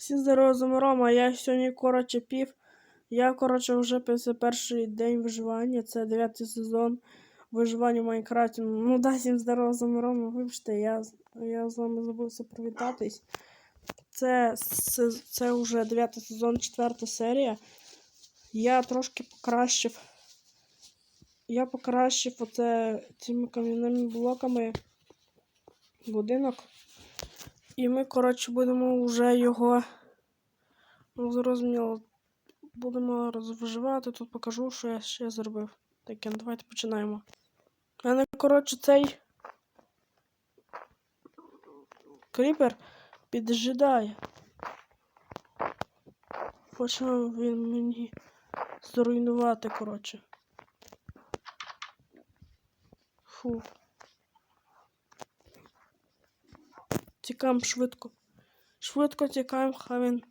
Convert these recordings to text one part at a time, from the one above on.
Всі здорово Рома. Я сьогодні, коротше, пів. Я, коротше, вже після перший день виживання. Це дев'ятий сезон виживання в Майнкрафті. Ну, да, всім здорово Рома. Вибачте, я, я з вами забувся привітатись. Це, це, це вже дев'ятий сезон, четверта серія. Я трошки покращив. Я покращив оце цими кам'яними блоками будинок. І ми, коротше, будемо вже його ну, зрозуміло. Будемо розвживати. Тут покажу, що я ще зробив. Таке, ну, давайте починаємо. У мене, коротше, цей кріпер піджидає. Хоче він мені зруйнувати, коротше. Фу. Тікаємо швидко. Швидко тікаємо, хай він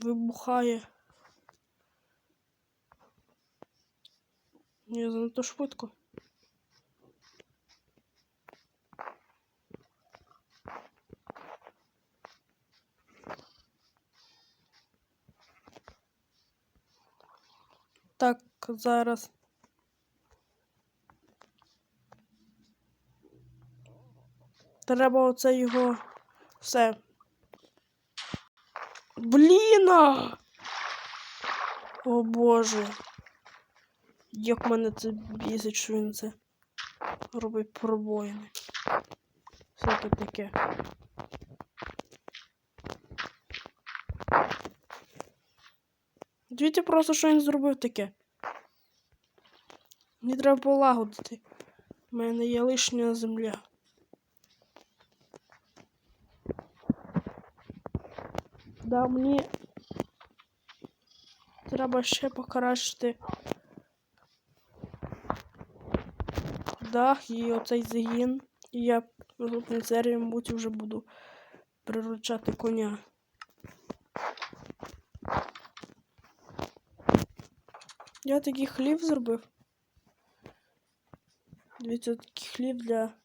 вибухає. Ні, занадто швидко. Так, зараз. Треба оце його все. Бліна! О боже. Як мене це бісить, що він це робить пробоїни. Всяке таке. Дивіться просто, що він зробив таке. Мені треба полагодити. У мене є лишня земля. Да, мені треба ще покращити дах і оцей загін. І я наступній серії, мабуть, вже буду приручати коня. Я такий хліб зробив. Дивіться, такий хліб для.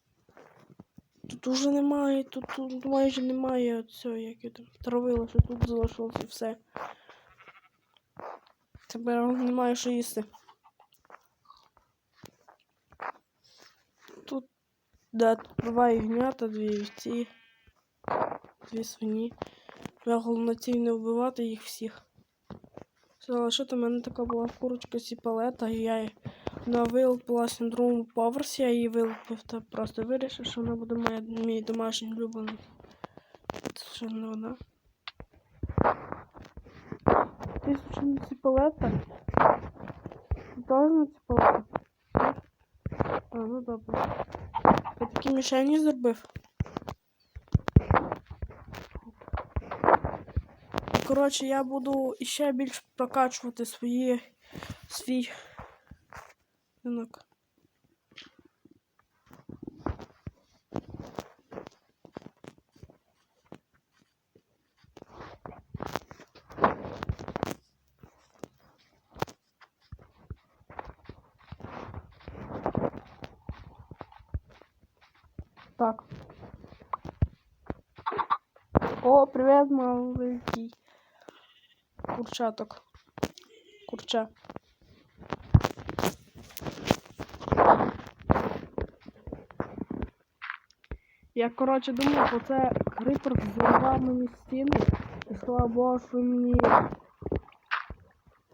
Тут уже немає, тут, тут майже немає цього, як я там травила, тут залишилося і все. Тепер немає що їсти. Тут, да, тут два ягнята, дві вівці, дві свині. Я головноціль не вбивати їх всіх. Залишити в мене така була курочка сіпалета, і я на другому поверсі, я її вилупив та просто вирішив, що вона буде моя, мій домашній улюблений. Це ще не вона. Ти не ціпалета? Теж ціпалета? А, ну добре. Я такі мішені зробив. Коротше, я буду іще більш прокачувати свої свій ринок. Так. О, привет, маленький курчаток. Курча. Я, коротше, думав, оце крипер зламав мені стіну. І слава Богу, що мені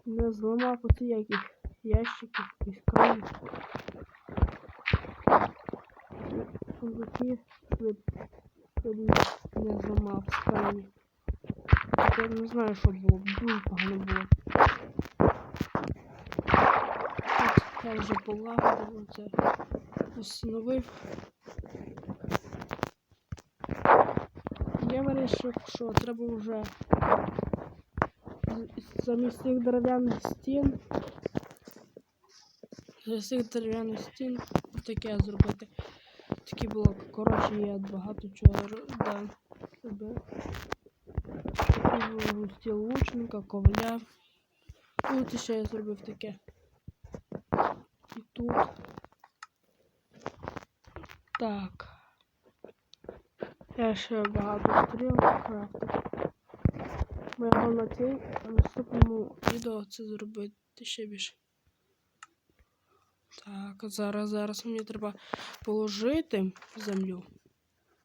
не зламав оці якісь ящики, якісь крові. Сундуки. Не зламав скрині. Я не знаю, що було, дуже погано було. Я вже полагодив це, установив. Я вирішив, що треба вже замість цих дерев'яних стін. Замість цих дерев'яних стін таке зробити. Такий блок. Коротше, я багато чого ро- да, робив. Такий стіл лучника, коваля. І от ще я зробив таке. І тут. Так. Я ще багато стріл крафтив. Моя ціль в наступному відео це зробити ще більше. Так, зараз, зараз мені треба положити землю.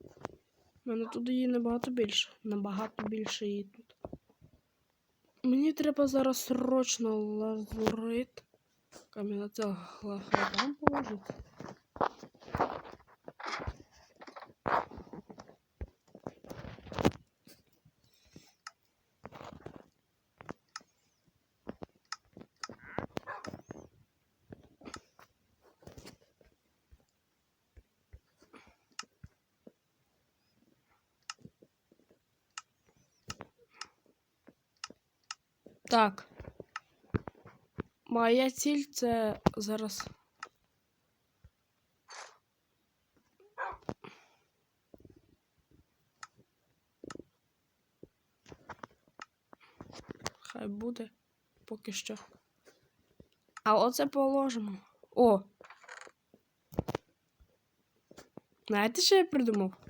У мене тут її набагато більше. Набагато більше її тут. Мені треба зараз срочно лазурит. Кам'яна це гладам положити. Так. Моя ціль це зараз. Хай буде поки що. А оце положимо. О! Знаєте, що я придумав?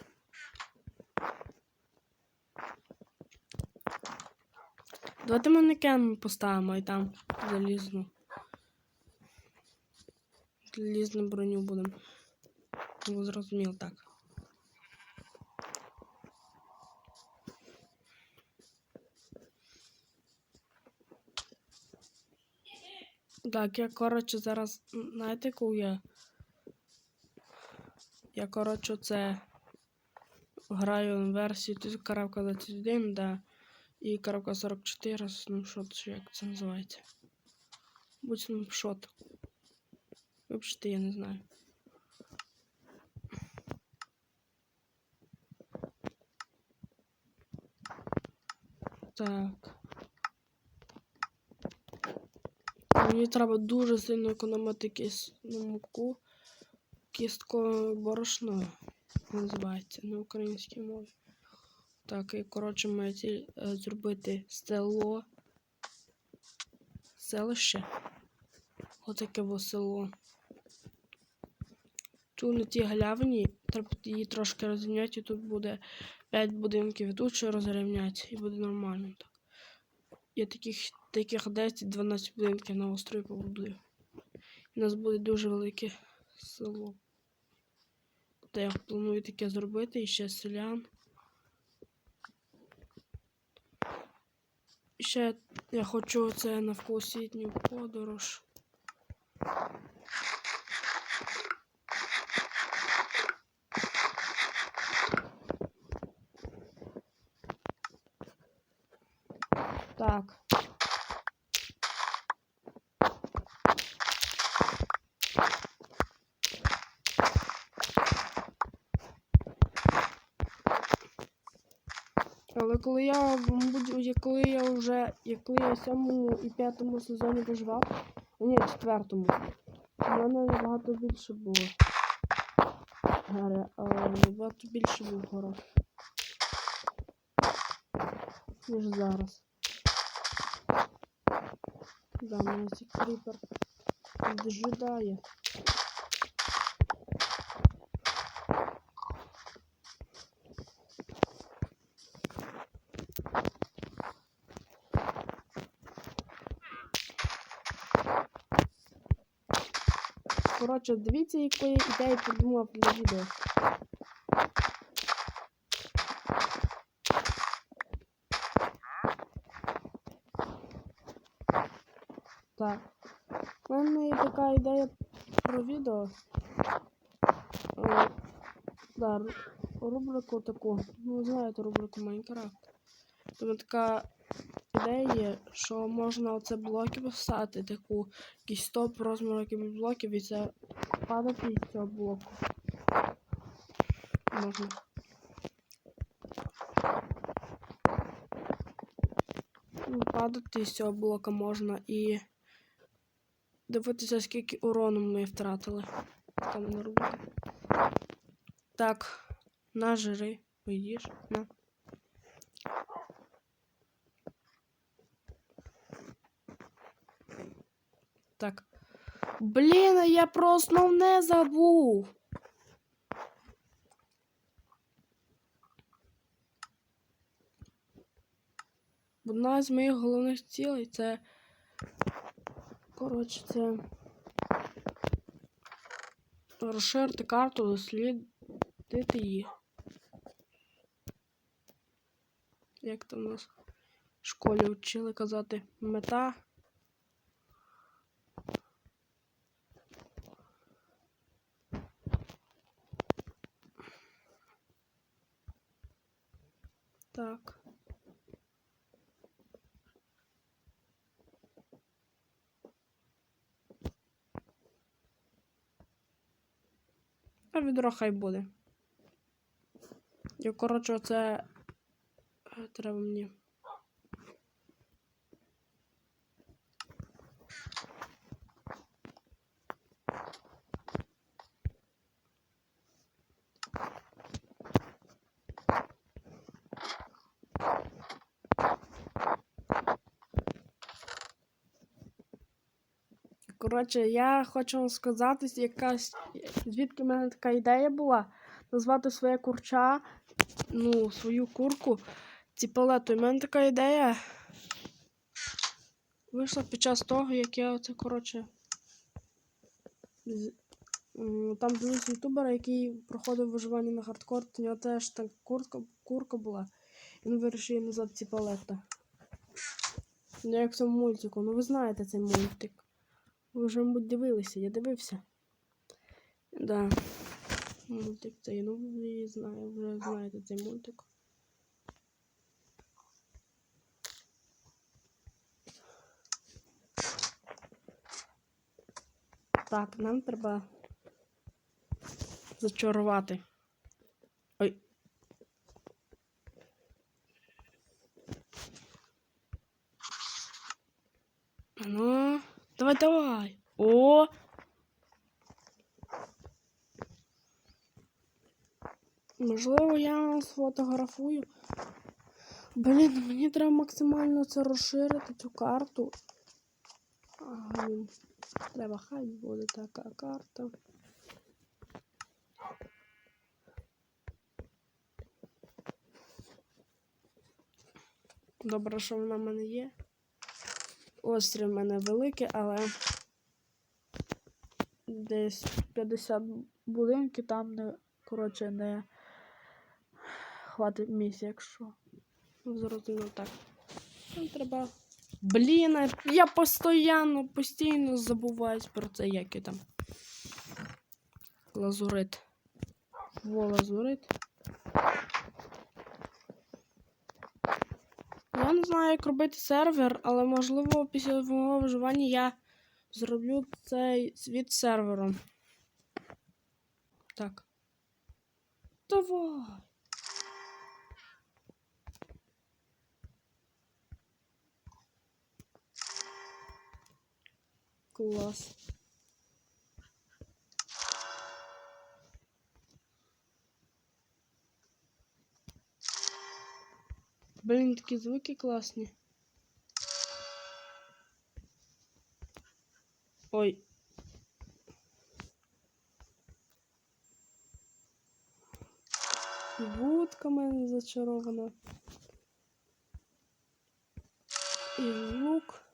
Давайте манекен поставимо і там залізну. Залізну броню будемо. Ну, зрозуміло так. Так, я, коротше, зараз, знаєте, яку я? Я, коротше, це граю версію тут коробка 21, да. І коробка 44, снапшот, чи як це називається. Будь снапшот. Вибачте, я не знаю. Так. Мені треба дуже сильно економити кисну муку. Кісткове борошно називається на українській мові. Так, і коротше, моя ціль е, зробити село. Селище. Отаке во село. Тут на тій галявині треба її трошки розрівняти, і тут буде 5 будинків, тут ще розрівняти, і буде нормально так. Я таких, таких 10-12 будинків на острові побудую. І У нас буде дуже велике село. Та я планую таке зробити і ще селян. Ще я хочу це навколосвітню подорож. Так. Але коли я буду, коли я вже, коли я сьомому і п'ятому сезоні виживав, ні, четвертому, у мене набагато більше було. Гаре, а, набагато більше був город. Ніж зараз. Да, мене цей кріпер дожидає. Коротше, дивіться, яку я ідею придумав для відео. Так. У мене є така ідея про відео. Е, Да, рубрику таку. Ну, знаєте, рубрику Майнкрафт. Тому така ідея є, що можна оце блоки писати, таку якийсь стоп розміру яких блоків і це падати із цього блоку. Можна. Ну, Падати з цього блока можна і дивитися, скільки урону ми втратили. Там не робити. Так, на жири, поїдеш, на. Так. Блін, я про основне забув. Одна з моїх головних цілей це. Коротше, це. Розширити карту, дослідити її. Як там у нас в школі вчили казати мета. Так. А відро хай буде. І, коротше, це е, треба мені. Коротше, я хочу вам сказати, якась звідки в мене така ідея була назвати своє курча, ну, свою курку ціпалетою. У мене така ідея вийшла під час того, як я оце, коротше. Там дивився ютубера, який проходив виживання на хардкор, у нього теж так куртка, курка була. Він вирішив її назвати ціпалета. Ну, як в цьому мультику. Ну ви знаєте цей мультик. Ви вже, мабуть, дивилися, я дивився. Да. Мультик цей, ну ви знаю, вже знаєте цей мультик. Так, нам треба зачарувати. Ой. Ну, давай, давай. О! Можливо, я сфотографую. Блін, мені треба максимально це розширити цю карту. А. Треба хай буде така карта. Добре, що вона в мене є. Острів в мене великий, але десь 50 будинків там, де, коротше, не хватить місця, якщо. Зрозуміло так. Там треба. Блін, я постійно, постійно забуваюсь про це, як і там. Лазурит. Во лазурит. Я не знаю, як робити сервер, але можливо після мого виживання я зроблю цей світ сервером. Так. Давай. Клас. Блін, такі звуки класні. Ой. Вудка в мене зачарована. І лук.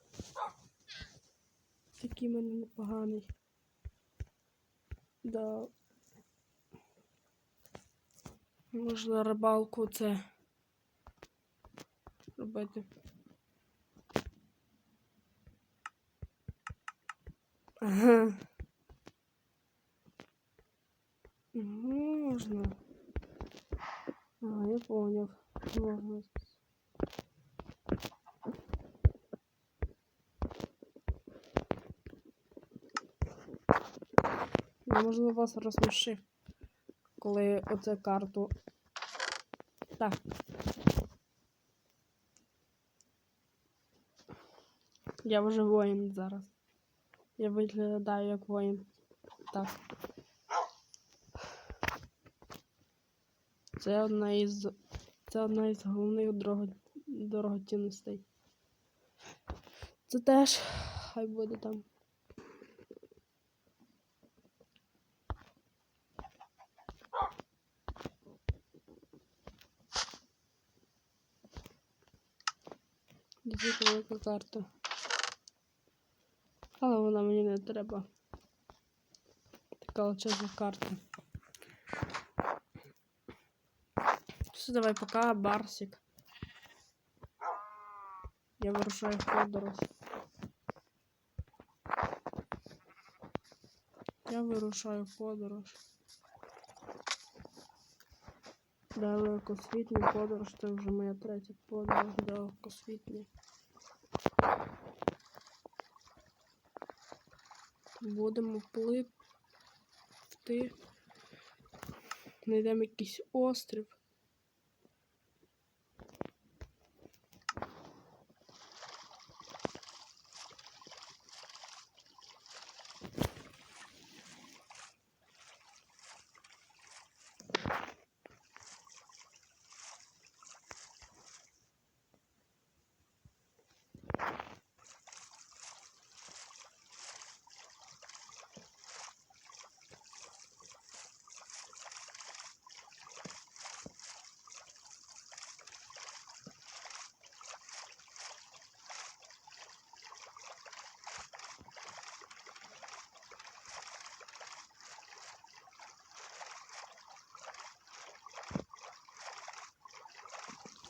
Такий в мене непоганий. Да. Можна рибалку це робити. Ага. Можна. А, я понял. Можна. Я, можливо, вас розсмішив, коли оце карту. Так. Я вже воїн зараз. Я виглядаю як воїн. Так. Це одна із. Це одна із головних дорого... дорогоцінностей. Це теж хай буде там. Дійсно велика карта. Але вона мені не треба. Така величезна карта. Все, давай пока, Барсик. Я вирушаю в подорож. Я вирушаю в подорож. Далекосвітній подорож, це вже моя третя подорож далекосвітня. Будемо пливти. Знайдемо якийсь острів.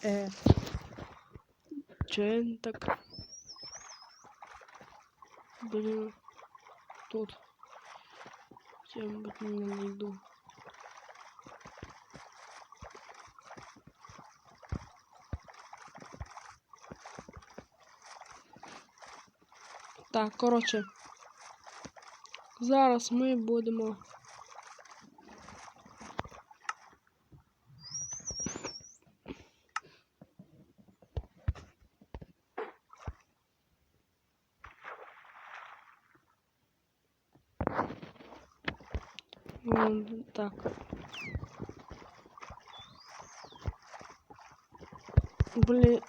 Е. Че так? Блин. Тут. Я, мабуть, не найду. Так, коротше. Зараз ми будемо. М, Так. Блін.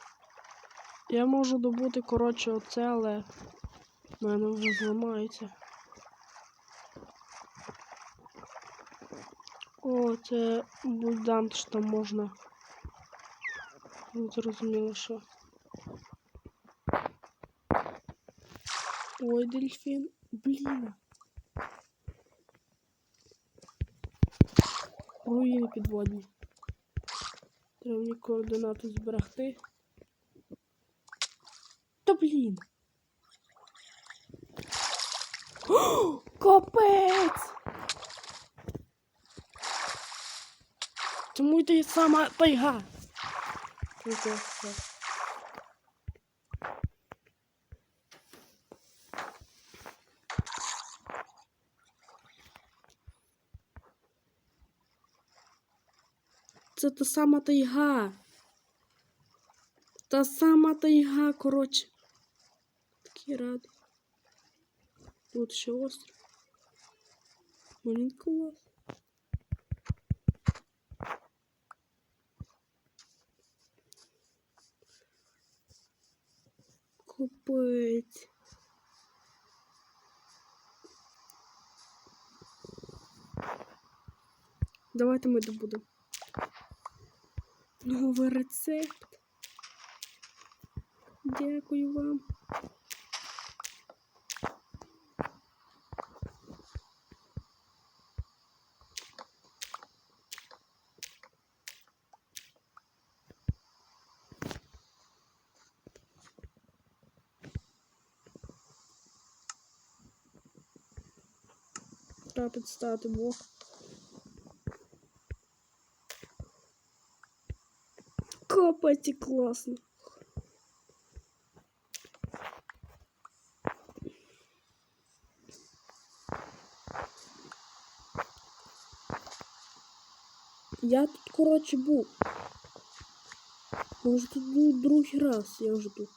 Я можу добути, коротше, оце, але в мене вже зламається. О, це бульдант, що там можна. Не зрозуміло, що. Ой, дельфін. Блін. Руїни підводні. Треба мені координати зберегти. Та блін. О, Капець! Чому йде сама тайга? Ну, це все. Це та сама тайга. Та сама тайга, коротше. Такий радий. Тут ще острів. Блін, клас. Капець. Давайте ми добудемо. Новий рецепт. Дякую вам. Треба підставити блок. Копать и классно. Я тут, коротше, був. Може тут був другий раз, я вже тут.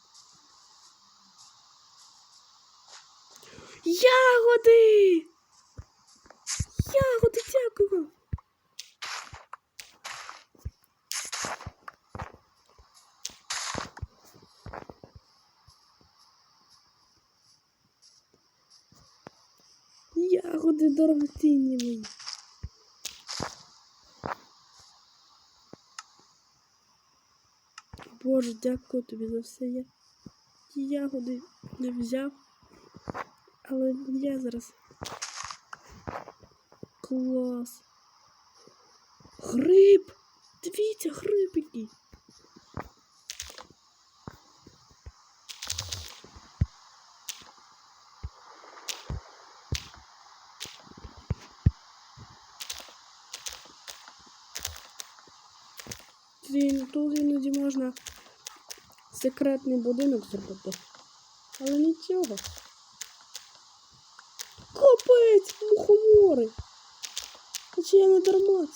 Ягоди! Ягоди, дякую вам! Ягоди дорогоцінні мої. Боже, дякую тобі за все. Я ті ягоди не взяв. Але я зараз. Клас. Гриб! Дивіться, гриб який. Тут іноді можна секретний будинок зробити. Але нічого. Капець, мухомори. Хоча я не дарма.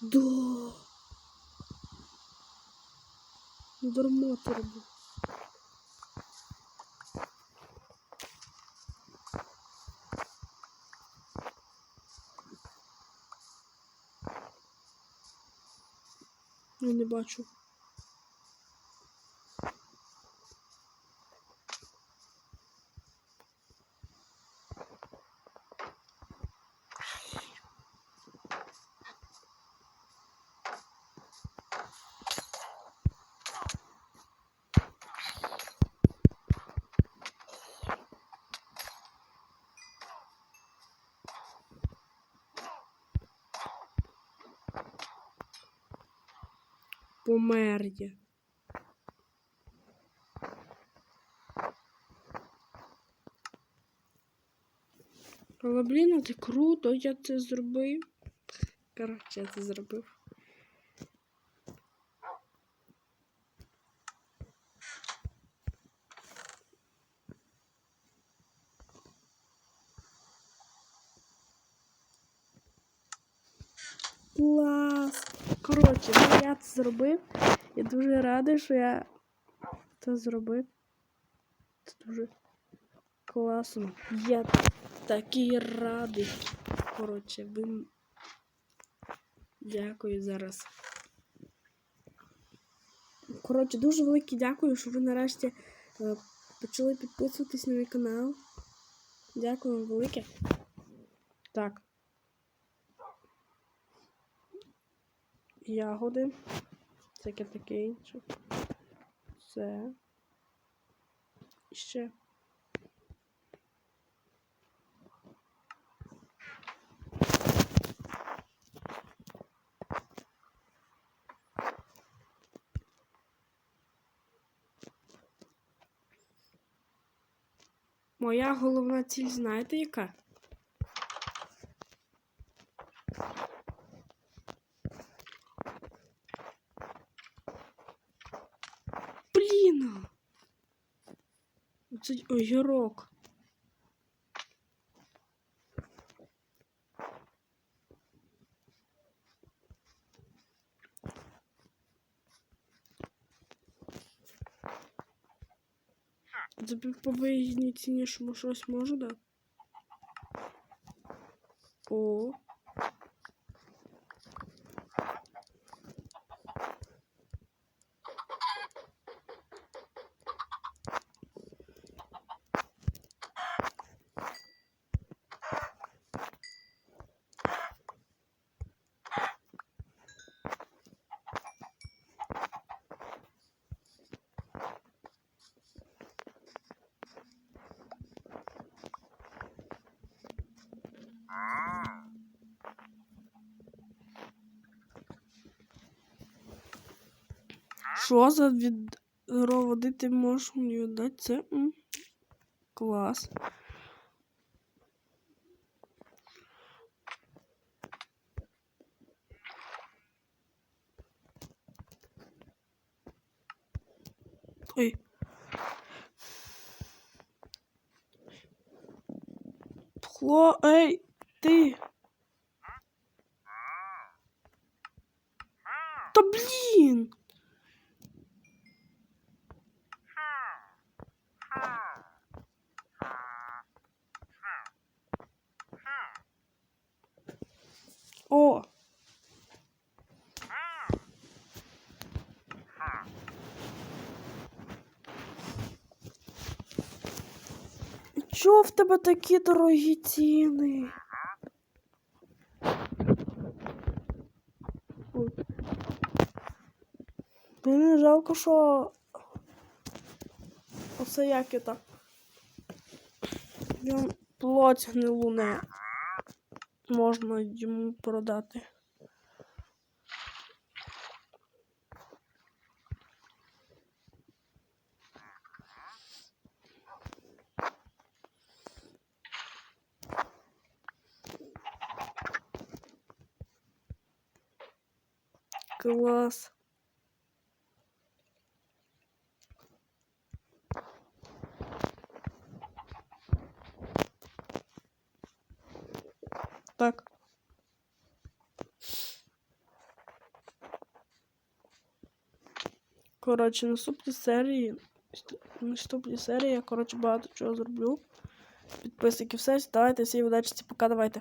Да. Не дарма це не бачу. Помер я. Але, блін, це круто, я це зробив. Коротше, я це зробив. Клас! Коротше, ну, я це зробив. Я дуже радий, що я це зробив. Це дуже класно. Я такий радий. Коротше, ви. Дякую зараз. Коротше, дуже велике дякую, що ви нарешті е, почали підписуватись на мій канал. Дякую вам велике. Так. Ягоди. Всяке таке інше. Все. І ще. Моя головна ціль, знаєте яка? Блін! Це огірок. За по вигідній ціні що мо щось можу, да? О. Що за відро води ти можеш мені дати? Це м, клас. Ой. Хло, ей, ти. Та блін. О. Чого в тебе такі дорогі ціни? Мені жалко, що оце як это. Він плоть гнилу не можна йому продати. Клас. Коротше, наступні серії. Наступні серії я, коротше, багато чого зроблю. Підписники, все, давайте всі удачі, пока, давайте.